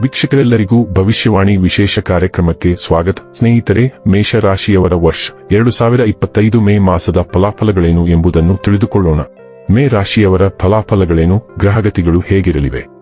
ವೀಕ್ಷಕರೆಲ್ಲರಿಗೂ ಭವಿಷ್ಯವಾಣಿ ವಿಶೇಷ ಕಾರ್ಯಕ್ರಮಕ್ಕೆ ಸ್ವಾಗತ. ಸ್ನೇಹಿತರೆ, ಮೇಷರಾಶಿಯವರ ವರ್ಷ ಎರಡು ಸಾವಿರ ಇಪ್ಪತ್ತೈದು ಮೇ ಮಾಸದ ಫಲಾಫಲಗಳೇನು ಎಂಬುದನ್ನು ತಿಳಿದುಕೊಳ್ಳೋಣ. ಮೇ ರಾಶಿಯವರ ಫಲಾಫಲಗಳೇನು, ಗ್ರಹಗತಿಗಳು ಹೇಗಿರಲಿವೆ?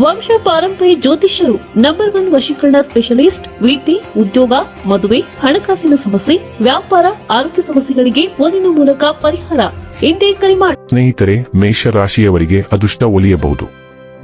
ವಂಶ ಪಾರಂಪರಿ ಜ್ಯೋತಿಷ್ಯರು ನಂಬರ್ ಒನ್ ವಶೀಕರಣ ಸ್ಪೆಷಲಿಸ್ಟ್ ವೃತ್ತಿ ಉದ್ಯೋಗ, ಮದುವೆ, ಹಣಕಾಸಿನ ಸಮಸ್ಯೆ, ವ್ಯಾಪಾರ, ಆರೋಗ್ಯ ಸಮಸ್ಯೆಗಳಿಗೆ ಫೋನಿನ ಮೂಲಕ ಪರಿಹಾರ. ಎಂದೇ ಕರೆ ಮಾಡಿ ಸ್ನೇಹಿತರೆ, ಮೇಷರಾಶಿಯವರಿಗೆ ಅದೃಷ್ಟ ಒಲಿಯಬಹುದು.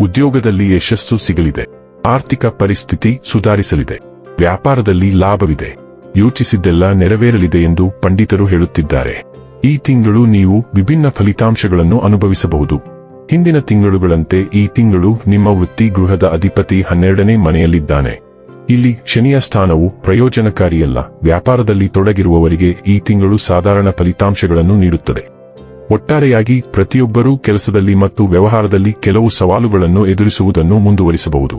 ಉದ್ಯೋಗದಲ್ಲಿ ಯಶಸ್ಸು ಸಿಗಲಿದೆ. ಆರ್ಥಿಕ ಪರಿಸ್ಥಿತಿ ಸುಧಾರಿಸಲಿದೆ. ವ್ಯಾಪಾರದಲ್ಲಿ ಲಾಭವಿದೆ. ಯೋಚಿಸಿದ್ದೆಲ್ಲ ನೆರವೇರಲಿದೆ ಎಂದು ಪಂಡಿತರು ಹೇಳುತ್ತಿದ್ದಾರೆ. ಈ ತಿಂಗಳು ನೀವು ವಿಭಿನ್ನ ಫಲಿತಾಂಶಗಳನ್ನು ಅನುಭವಿಸಬಹುದು. ಹಿಂದಿನ ತಿಂಗಳುಗಳಂತೆ ಈ ತಿಂಗಳು ನಿಮ್ಮ ವೃತ್ತಿ ಗೃಹದ ಅಧಿಪತಿ ಹನ್ನೆರಡನೇ ಮನೆಯಲ್ಲಿದ್ದಾನೆ. ಇಲ್ಲಿ ಶನಿಯ ಸ್ಥಾನವು ಪ್ರಯೋಜನಕಾರಿಯಲ್ಲ, ವ್ಯಾಪಾರದಲ್ಲಿ ತೊಡಗಿರುವವರಿಗೆ ಈ ತಿಂಗಳು ಸಾಧಾರಣ ಫಲಿತಾಂಶಗಳನ್ನು ನೀಡುತ್ತದೆ. ಒಟ್ಟಾರೆಯಾಗಿ ಪ್ರತಿಯೊಬ್ಬರೂ ಕೆಲಸದಲ್ಲಿ ಮತ್ತು ವ್ಯವಹಾರದಲ್ಲಿ ಕೆಲವು ಸವಾಲುಗಳನ್ನು ಎದುರಿಸುವುದನ್ನು ಮುಂದುವರಿಸಬಹುದು.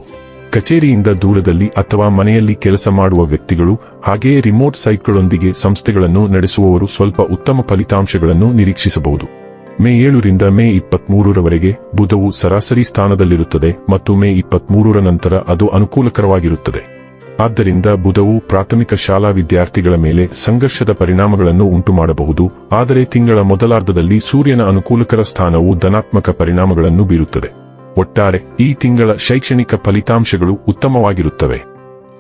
ಕಚೇರಿಯಿಂದ ದೂರದಲ್ಲಿ ಅಥವಾ ಮನೆಯಲ್ಲಿ ಕೆಲಸ ಮಾಡುವ ವ್ಯಕ್ತಿಗಳು, ಹಾಗೆಯೇ ರಿಮೋಟ್ ಸೈಟ್ಗಳೊಂದಿಗೆ ಸಂಸ್ಥೆಗಳನ್ನು ನಡೆಸುವವರು ಸ್ವಲ್ಪ ಉತ್ತಮ ಫಲಿತಾಂಶಗಳನ್ನು ನಿರೀಕ್ಷಿಸಬಹುದು. ಮೇ ಏಳರಿಂದ ಮೇ ಇಪ್ಪತ್ಮೂರರವರೆಗೆ ಬುಧವು ಸರಾಸರಿ ಸ್ಥಾನದಲ್ಲಿರುತ್ತದೆ ಮತ್ತು ಮೇ ಇಪ್ಪತ್ಮೂರರ ನಂತರ ಅದು ಅನುಕೂಲಕರವಾಗಿರುತ್ತದೆ. ಆದ್ದರಿಂದ ಬುಧವು ಪ್ರಾಥಮಿಕ ಶಾಲಾ ವಿದ್ಯಾರ್ಥಿಗಳ ಮೇಲೆ ಸಂಘರ್ಷದ ಪರಿಣಾಮಗಳನ್ನು ಉಂಟುಮಾಡಬಹುದು, ಆದರೆ ತಿಂಗಳ ಮೊದಲಾರ್ಧದಲ್ಲಿ ಸೂರ್ಯನ ಅನುಕೂಲಕರ ಸ್ಥಾನವು ಧನಾತ್ಮಕ ಪರಿಣಾಮಗಳನ್ನು ಬೀರುತ್ತದೆ. ಒಟ್ಟಾರೆ, ಈ ತಿಂಗಳ ಶೈಕ್ಷಣಿಕ ಫಲಿತಾಂಶಗಳು ಉತ್ತಮವಾಗಿರುತ್ತವೆ.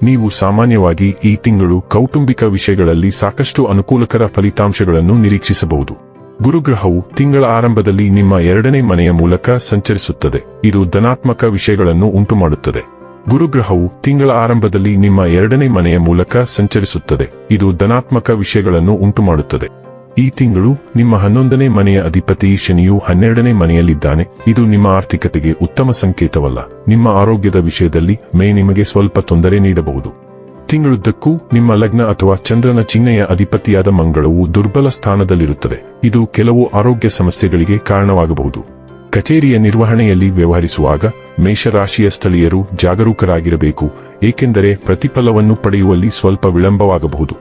ನೀವು ಸಾಮಾನ್ಯವಾಗಿ ಈ ತಿಂಗಳು ಕೌಟುಂಬಿಕ ವಿಷಯಗಳಲ್ಲಿ ಸಾಕಷ್ಟು ಅನುಕೂಲಕರ ಫಲಿತಾಂಶಗಳನ್ನು ನಿರೀಕ್ಷಿಸಬಹುದು. ಗುರುಗ್ರಹವು ತಿಂಗಳ ಆರಂಭದಲ್ಲಿ ನಿಮ್ಮ ಎರಡನೇ ಮನೆಯ ಮೂಲಕ ಸಂಚರಿಸುತ್ತದೆ. ಇದು ಧನಾತ್ಮಕ ವಿಷಯಗಳನ್ನು ಉಂಟುಮಾಡುತ್ತದೆ. ಗುರುಗ್ರಹವು ತಿಂಗಳ ಆರಂಭದಲ್ಲಿ ನಿಮ್ಮ ಎರಡನೇ ಮನೆಯ ಮೂಲಕ ಸಂಚರಿಸುತ್ತದೆ. ಇದು ಧನಾತ್ಮಕ ವಿಷಯಗಳನ್ನು ಉಂಟುಮಾಡುತ್ತದೆ. ಈ ತಿಂಗಳು ನಿಮ್ಮ ಹನ್ನೊಂದನೇ ಮನೆಯ ಅಧಿಪತಿ ಶನಿಯು ಹನ್ನೆರಡನೇ ಮನೆಯಲ್ಲಿದ್ದಾನೆ. ಇದು ನಿಮ್ಮ ಆರ್ಥಿಕತೆಗೆ ಉತ್ತಮ ಸಂಕೇತವಲ್ಲ. ನಿಮ್ಮ ಆರೋಗ್ಯದ ವಿಷಯದಲ್ಲಿ ಮೇ ನಿಮಗೆ ಸ್ವಲ್ಪ ತೊಂದರೆ ನೀಡಬಹುದು. ತಿಂಗಳುದ್ದಕ್ಕೂ ನಿಮ್ಮ ಲಗ್ನ ಅಥವಾ ಚಂದ್ರನ ಚಿಹ್ನೆಯ ಅಧಿಪತಿಯಾದ ಮಂಗಳವು ದುರ್ಬಲ ಸ್ಥಾನದಲ್ಲಿರುತ್ತದೆ. ಇದು ಕೆಲವು ಆರೋಗ್ಯ ಸಮಸ್ಯೆಗಳಿಗೆ ಕಾರಣವಾಗಬಹುದು. ಕಚೇರಿಯ ನಿರ್ವಹಣೆಯಲ್ಲಿ ವ್ಯವಹರಿಸುವಾಗ ಮೇಷರಾಶಿಯ ಸ್ಥಳೀಯರು ಜಾಗರೂಕರಾಗಿರಬೇಕು, ಏಕೆಂದರೆ ಪ್ರತಿಫಲವನ್ನು ಪಡೆಯುವಲ್ಲಿ ಸ್ವಲ್ಪ ವಿಳಂಬವಾಗಬಹುದು.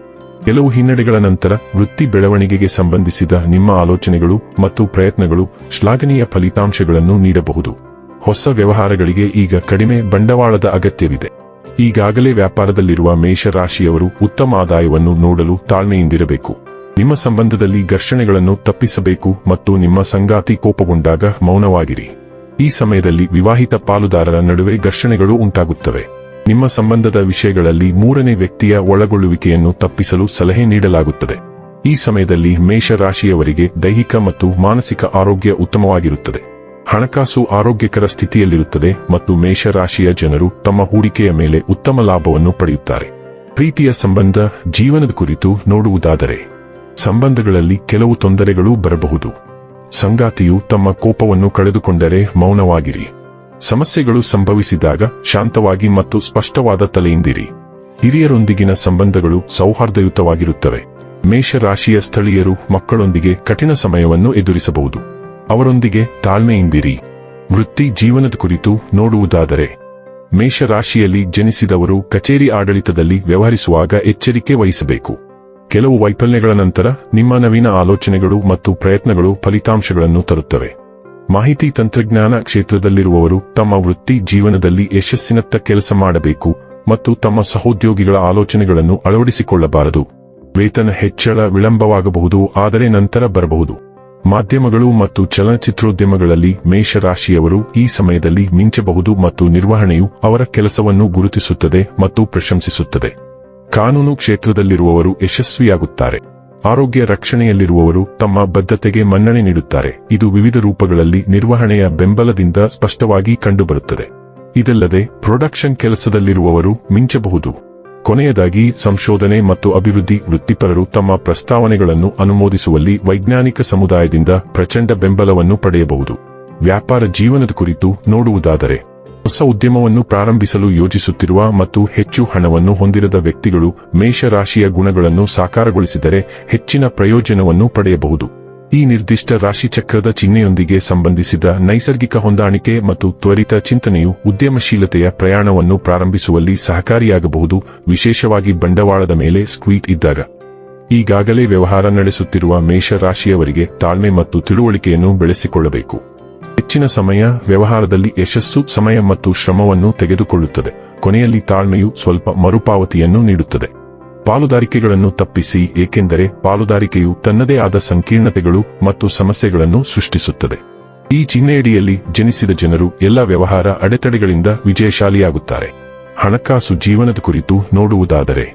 ಕೆಲವು ಹಿನ್ನಡೆಗಳ ನಂತರ ವೃತ್ತಿ ಬೆಳವಣಿಗೆಗೆ ಸಂಬಂಧಿಸಿದ ನಿಮ್ಮ ಆಲೋಚನೆಗಳು ಮತ್ತು ಪ್ರಯತ್ನಗಳು ಶ್ಲಾಘನೀಯ ಫಲಿತಾಂಶಗಳನ್ನು ನೀಡಬಹುದು. ಹೊಸ ವ್ಯವಹಾರಗಳಿಗೆ ಈಗ ಕಡಿಮೆ ಬಂಡವಾಳದ ಅಗತ್ಯವಿದೆ. ಈಗಾಗಲೇ ವ್ಯಾಪಾರದಲ್ಲಿರುವ ಮೇಷರಾಶಿಯವರು ಉತ್ತಮ ಆದಾಯವನ್ನು ನೋಡಲು ತಾಳ್ಮೆಯಿಂದಿರಬೇಕು. ನಿಮ್ಮ ಸಂಬಂಧದಲ್ಲಿ ಘರ್ಷಣೆಗಳನ್ನು ತಪ್ಪಿಸಬೇಕು ಮತ್ತು ನಿಮ್ಮ ಸಂಗಾತಿ ಕೋಪಗೊಂಡಾಗ ಮೌನವಾಗಿರಿ. ಈ ಸಮಯದಲ್ಲಿ ವಿವಾಹಿತ ಪಾಲುದಾರರ ನಡುವೆ ಘರ್ಷಣೆಗಳು ಉಂಟಾಗುತ್ತವೆ. ನಿಮ್ಮ ಸಂಬಂಧದ ವಿಷಯಗಳಲ್ಲಿ ಮೂರನೇ ವ್ಯಕ್ತಿಯ ಒಳಗೊಳ್ಳುವಿಕೆಯನ್ನು ತಪ್ಪಿಸಲು ಸಲಹೆ ನೀಡಲಾಗುತ್ತದೆ. ಈ ಸಮಯದಲ್ಲಿ ಮೇಷರಾಶಿಯವರಿಗೆ ದೈಹಿಕ ಮತ್ತು ಮಾನಸಿಕ ಆರೋಗ್ಯ ಉತ್ತಮವಾಗಿರುತ್ತದೆ. ಹಣಕಾಸು ಆರೋಗ್ಯಕರ ಸ್ಥಿತಿಯಲ್ಲಿರುತ್ತದೆ ಮತ್ತು ಮೇಷರಾಶಿಯ ಜನರು ತಮ್ಮ ಹೂಡಿಕೆಯ ಮೇಲೆ ಉತ್ತಮ ಲಾಭವನ್ನು ಪಡೆಯುತ್ತಾರೆ. ಪ್ರೀತಿಯ ಸಂಬಂಧ, ಜೀವನದ ಕುರಿತು ನೋಡುವುದಾದರೆ, ಸಂಬಂಧಗಳಲ್ಲಿ ಕೆಲವು ತೊಂದರೆಗಳು ಬರಬಹುದು. ಸಂಗಾತಿಯು ತಮ್ಮ ಕೋಪವನ್ನು ಕಳೆದುಕೊಂಡರೆ ಮೌನವಾಗಿರಿ. ಸಮಸ್ಯೆಗಳು ಸಂಭವಿಸಿದಾಗ ಶಾಂತವಾಗಿ ಮತ್ತು ಸ್ಪಷ್ಟವಾದ ತಲೆಯಿಂದಿರಿ. ಹಿರಿಯರೊಂದಿಗಿನ ಸಂಬಂಧಗಳು ಸೌಹಾರ್ದಯುತವಾಗಿರುತ್ತವೆ. ಮೇಷರಾಶಿಯ ಸ್ಥಳೀಯರು ಮಕ್ಕಳೊಂದಿಗೆ ಕಠಿಣ ಸಮಯವನ್ನು ಎದುರಿಸಬಹುದು. ಅವರೊಂದಿಗೆ ತಾಳ್ಮೆಯಿಂದಿರಿ. ವೃತ್ತಿ ಜೀವನದ ಕುರಿತು ನೋಡುವುದಾದರೆ, ಮೇಷರಾಶಿಯಲ್ಲಿ ಜನಿಸಿದವರು ಕಚೇರಿ ಆಡಳಿತದಲ್ಲಿ ವ್ಯವಹರಿಸುವಾಗ ಎಚ್ಚರಿಕೆ ವಹಿಸಬೇಕು. ಕೆಲವು ವೈಫಲ್ಯಗಳ ನಂತರ ನಿಮ್ಮ ನವೀನ ಆಲೋಚನೆಗಳು ಮತ್ತು ಪ್ರಯತ್ನಗಳು ಫಲಿತಾಂಶಗಳನ್ನು ತರುತ್ತವೆ. ಮಾಹಿತಿ ತಂತ್ರಜ್ಞಾನ ಕ್ಷೇತ್ರದಲ್ಲಿರುವವರು ತಮ್ಮ ವೃತ್ತಿ ಜೀವನದಲ್ಲಿ ಯಶಸ್ಸಿನತ್ತ ಕೆಲಸ ಮಾಡಬೇಕು ಮತ್ತು ತಮ್ಮ ಸಹೋದ್ಯೋಗಿಗಳ ಆಲೋಚನೆಗಳನ್ನು ಅಳವಡಿಸಿಕೊಳ್ಳಬಾರದು. ವೇತನ ಹೆಚ್ಚಳ ವಿಳಂಬವಾಗಬಹುದು, ಆದರೆ ನಂತರ ಬರಬಹುದು. ಮಾಧ್ಯಮಗಳು ಮತ್ತು ಚಲನಚಿತ್ರೋದ್ಯಮಗಳಲ್ಲಿ ಮೇಷರಾಶಿಯವರು ಈ ಸಮಯದಲ್ಲಿ ಮಿಂಚಬಹುದು ಮತ್ತು ನಿರ್ವಹಣೆಯು ಅವರ ಕೆಲಸವನ್ನು ಗುರುತಿಸುತ್ತದೆ ಮತ್ತು ಪ್ರಶಂಸಿಸುತ್ತದೆ. ಕಾನೂನು ಕ್ಷೇತ್ರದಲ್ಲಿರುವವರು ಯಶಸ್ವಿಯಾಗುತ್ತಾರೆ. ಆರೋಗ್ಯ ರಕ್ಷಣೆಯಲ್ಲಿರುವವರು ತಮ್ಮ ಬದ್ಧತೆಗೆ ಮನ್ನಣೆ ನೀಡುತ್ತಾರೆ. ಇದು ವಿವಿಧ ರೂಪಗಳಲ್ಲಿ ನಿರ್ವಹಣೆಯ ಬೆಂಬಲದಿಂದ ಸ್ಪಷ್ಟವಾಗಿ ಕಂಡುಬರುತ್ತದೆ. ಇದಲ್ಲದೆ, ಪ್ರೊಡಕ್ಷನ್ ಕೆಲಸದಲ್ಲಿರುವವರು ಮಿಂಚಬಹುದು. ಕೊನೆಯದಾಗಿ, ಸಂಶೋಧನೆ ಮತ್ತು ಅಭಿವೃದ್ಧಿ ವೃತ್ತಿಪರರು ತಮ್ಮ ಪ್ರಸ್ತಾವನೆಗಳನ್ನು ಅನುಮೋದಿಸುವಲ್ಲಿ ವೈಜ್ಞಾನಿಕ ಸಮುದಾಯದಿಂದ ಪ್ರಚಂಡ ಬೆಂಬಲವನ್ನು ಪಡೆಯಬಹುದು. ವ್ಯಾಪಾರ ಜೀವನದ ಕುರಿತು ನೋಡುವುದಾದರೆ, ಹೊಸ ಉದ್ಯಮವನ್ನು ಪ್ರಾರಂಭಿಸಲು ಯೋಜಿಸುತ್ತಿರುವ ಮತ್ತು ಹೆಚ್ಚು ಹಣವನ್ನು ಹೊಂದಿರದ ವ್ಯಕ್ತಿಗಳು ಮೇಷರಾಶಿಯ ಗುಣಗಳನ್ನು ಸಾಕಾರಗೊಳಿಸಿದರೆ ಹೆಚ್ಚಿನ ಪ್ರಯೋಜನವನ್ನು ಪಡೆಯಬಹುದು. ಈ ನಿರ್ದಿಷ್ಟ ರಾಶಿಚಕ್ರದ ಚಿಹ್ನೆಯೊಂದಿಗೆ ಸಂಬಂಧಿಸಿದ ನೈಸರ್ಗಿಕ ಹೊಂದಾಣಿಕೆ ಮತ್ತು ತ್ವರಿತ ಚಿಂತನೆಯು ಉದ್ಯಮಶೀಲತೆಯ ಪ್ರಯಾಣವನ್ನು ಪ್ರಾರಂಭಿಸುವಲ್ಲಿ ಸಹಕಾರಿಯಾಗಬಹುದು. ವಿಶೇಷವಾಗಿ ಬಂಡವಾಳದ ಮೇಲೆ ಸ್ಕ್ವೀಟ್ ಇದ್ದಾಗ. ಈಗಾಗಲೇ ವ್ಯವಹಾರ ನಡೆಸುತ್ತಿರುವ ಮೇಷ ರಾಶಿಯವರಿಗೆ ತಾಳ್ಮೆ ಮತ್ತು ತಿಳುವಳಿಕೆಯನ್ನು ಬೆಳೆಸಿಕೊಳ್ಳಬೇಕು. ಹೆಚ್ಚಿನ ಸಮಯ ವ್ಯವಹಾರದಲ್ಲಿ ಯಶಸ್ಸು, ಸಮಯ ಮತ್ತು ಶ್ರಮವನ್ನು ತೆಗೆದುಕೊಳ್ಳುತ್ತದೆ. ಕೊನೆಯಲ್ಲಿ ತಾಳ್ಮೆಯು ಸ್ವಲ್ಪ ಮರುಪಾವತಿಯನ್ನು ನೀಡುತ್ತದೆ. ಪಾಲುದಾರಿಕೆಗಳನ್ನು ತಪ್ಪಿಸಿ, ಏಕೆಂದರೆ ಪಾಲುದಾರಿಕೆಯು ತನ್ನದೇ ಆದ ಸಂಕೀರ್ಣತೆಗಳು ಮತ್ತು ಸಮಸ್ಯೆಗಳನ್ನು ಸೃಷ್ಟಿಸುತ್ತದೆ. ಈ ಚಿಹ್ನೆಯಡಿಯಲ್ಲಿ ಜನಿಸಿದ ಜನರು ಎಲ್ಲ ವ್ಯವಹಾರ ಅಡೆತಡೆಗಳಿಂದ ವಿಜಯಶಾಲಿಯಾಗುತ್ತಾರೆ. ಹಣಕಾಸು ಜೀವನದ ಕುರಿತು ನೋಡುವುದಾದರೆ,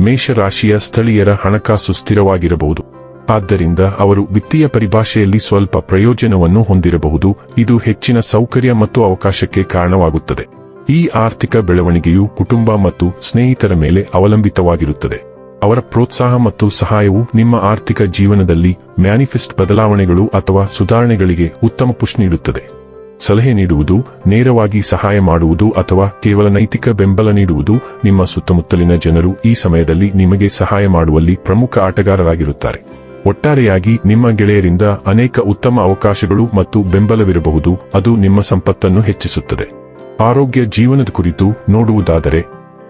ಮೇಷರಾಶಿಯ ಸ್ಥಳೀಯರ ಹಣಕಾಸು ಸ್ಥಿರವಾಗಿರಬಹುದು. ಆದ್ದರಿಂದ ಅವರು ವಿತ್ತೀಯ ಪರಿಭಾಷೆಯಲ್ಲಿ ಸ್ವಲ್ಪ ಪ್ರಯೋಜನವನ್ನು ಹೊಂದಿರಬಹುದು. ಇದು ಹೆಚ್ಚಿನ ಸೌಕರ್ಯ ಮತ್ತು ಅವಕಾಶಕ್ಕೆ ಕಾರಣವಾಗುತ್ತದೆ. ಈ ಆರ್ಥಿಕ ಬೆಳವಣಿಗೆಯು ಕುಟುಂಬ ಮತ್ತು ಸ್ನೇಹಿತರ ಮೇಲೆ ಅವಲಂಬಿತವಾಗಿರುತ್ತದೆ. ಅವರ ಪ್ರೋತ್ಸಾಹ ಮತ್ತು ಸಹಾಯವು ನಿಮ್ಮ ಆರ್ಥಿಕ ಜೀವನದಲ್ಲಿ ಮ್ಯಾನಿಫೆಸ್ಟ್ ಬದಲಾವಣೆಗಳು ಅಥವಾ ಸುಧಾರಣೆಗಳಿಗೆ ಉತ್ತಮ ಪುಷ್ ನೀಡುತ್ತದೆ. ಸಲಹೆ ನೀಡುವುದು, ನೇರವಾಗಿ ಸಹಾಯ ಮಾಡುವುದು ಅಥವಾ ಕೇವಲ ನೈತಿಕ ಬೆಂಬಲ ನೀಡುವುದು ನಿಮ್ಮ ಸುತ್ತಮುತ್ತಲಿನ ಜನರು ಈ ಸಮಯದಲ್ಲಿ ನಿಮಗೆ ಸಹಾಯ ಮಾಡುವಲ್ಲಿ ಪ್ರಮುಖ ಆಟಗಾರರಾಗಿರುತ್ತಾರೆ. ಒಟ್ಟಾರೆಯಾಗಿ ನಿಮ್ಮ ಗೆಳೆಯರಿಂದ ಅನೇಕ ಉತ್ತಮ ಅವಕಾಶಗಳು ಮತ್ತು ಬೆಂಬಲವಿರಬಹುದು, ಅದು ನಿಮ್ಮ ಸಂಪತ್ತನ್ನು ಹೆಚ್ಚಿಸುತ್ತದೆ. ಆರೋಗ್ಯ ಜೀವನದ ಕುರಿತು ನೋಡುವುದಾದರೆ,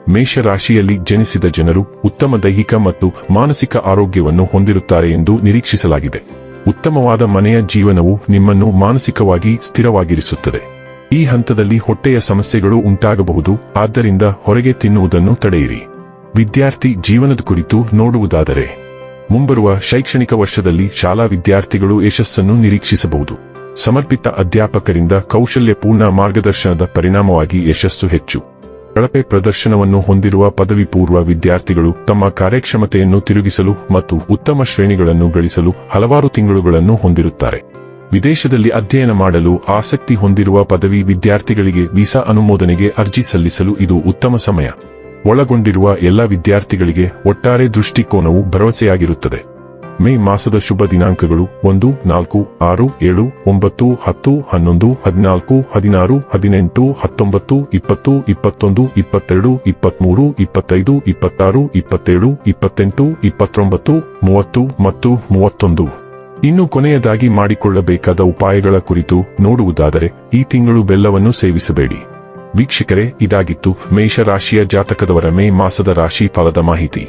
ಮೇಷರಾಶಿಯಲ್ಲಿ ಜನಿಸಿದ ಜನರು ಉತ್ತಮ ದೈಹಿಕ ಮತ್ತು ಮಾನಸಿಕ ಆರೋಗ್ಯವನ್ನು ಹೊಂದಿರುತ್ತಾರೆ ಎಂದು ನಿರೀಕ್ಷಿಸಲಾಗಿದೆ. ಉತ್ತಮವಾದ ಮನೆಯ ಜೀವನವು ನಿಮ್ಮನ್ನು ಮಾನಸಿಕವಾಗಿ ಸ್ಥಿರವಾಗಿರಿಸುತ್ತದೆ. ಈ ಹಂತದಲ್ಲಿ ಹೊಟ್ಟೆಯ ಸಮಸ್ಯೆಗಳು ಉಂಟಾಗಬಹುದು, ಆದ್ದರಿಂದ ಹೊರಗೆ ತಿನ್ನುವುದನ್ನು ತಡೆಯಿರಿ. ವಿದ್ಯಾರ್ಥಿ ಜೀವನದ ಕುರಿತು ನೋಡುವುದಾದರೆ, ಮುಂಬರುವ ಶೈಕ್ಷಣಿಕ ವರ್ಷದಲ್ಲಿ ಶಾಲಾ ವಿದ್ಯಾರ್ಥಿಗಳು ಯಶಸ್ಸನ್ನು ನಿರೀಕ್ಷಿಸಬಹುದು. ಸಮರ್ಪಿತ ಅಧ್ಯಾಪಕರಿಂದ ಕೌಶಲ್ಯಪೂರ್ಣ ಮಾರ್ಗದರ್ಶನದ ಪರಿಣಾಮವಾಗಿ ಯಶಸ್ಸು ಹೆಚ್ಚು. ಕಳಪೆ ಪ್ರದರ್ಶನವನ್ನು ಹೊಂದಿರುವ ಪದವಿ ಪೂರ್ವ ವಿದ್ಯಾರ್ಥಿಗಳು ತಮ್ಮ ಕಾರ್ಯಕ್ಷಮತೆಯನ್ನು ತಿರುಗಿಸಲು ಮತ್ತು ಉತ್ತಮ ಶ್ರೇಣಿಗಳನ್ನು ಗಳಿಸಲು ಹಲವಾರು ತಿಂಗಳುಗಳನ್ನು ಹೊಂದಿರುತ್ತಾರೆ. ವಿದೇಶದಲ್ಲಿ ಅಧ್ಯಯನ ಮಾಡಲು ಆಸಕ್ತಿ ಹೊಂದಿರುವ ಪದವಿ ವಿದ್ಯಾರ್ಥಿಗಳಿಗೆ ವೀಸಾ ಅನುಮೋದನೆಗೆ ಅರ್ಜಿ ಸಲ್ಲಿಸಲು ಇದು ಉತ್ತಮ ಸಮಯ. ಒಳಗೊಂಡಿರುವ ಎಲ್ಲ ವಿದ್ಯಾರ್ಥಿಗಳಿಗೆ ಒಟ್ಟಾರೆ ದೃಷ್ಟಿಕೋನವು ಭರವಸೆಯಾಗಿರುತ್ತದೆ. ಮೇ ಮಾಸದ ಶುಭ ದಿನಾಂಕಗಳು ಒಂದು, ನಾಲ್ಕು, ಆರು, ಏಳು, ಒಂಬತ್ತು, ಹತ್ತು, ಹನ್ನೊಂದು, ಹದಿನಾಲ್ಕು, ಹದಿನಾರು, ಹದಿನೆಂಟು, ಹತ್ತೊಂಬತ್ತು, ಇಪ್ಪತ್ತು, ಇಪ್ಪತ್ತೊಂದು, ಇಪ್ಪತ್ತೆರಡು, ಇಪ್ಪತ್ಮೂರು, ಇಪ್ಪತ್ತೈದು, ಇಪ್ಪತ್ತಾರು, ಇಪ್ಪತ್ತೇಳು, ಇಪ್ಪತ್ತೆಂಟು, ಇಪ್ಪತ್ತೊಂಬತ್ತು, ಮೂವತ್ತು ಮತ್ತು ಮೂವತ್ತೊಂದು. ಇನ್ನು ಕೊನೆಯದಾಗಿ ಮಾಡಿಕೊಳ್ಳಬೇಕಾದ ಉಪಾಯಗಳ ಕುರಿತು ನೋಡುವುದಾದರೆ ಈ ತಿಂಗಳು ಬೆಲ್ಲವನ್ನು ಸೇವಿಸಬೇಡಿ. ವೀಕ್ಷಕರೇ, ಇದಾಗಿತ್ತು ಮೇಷರಾಶಿಯ ಜಾತಕದವರ ಮೇ ಮಾಸದ ರಾಶಿ ಫಲದ ಮಾಹಿತಿ.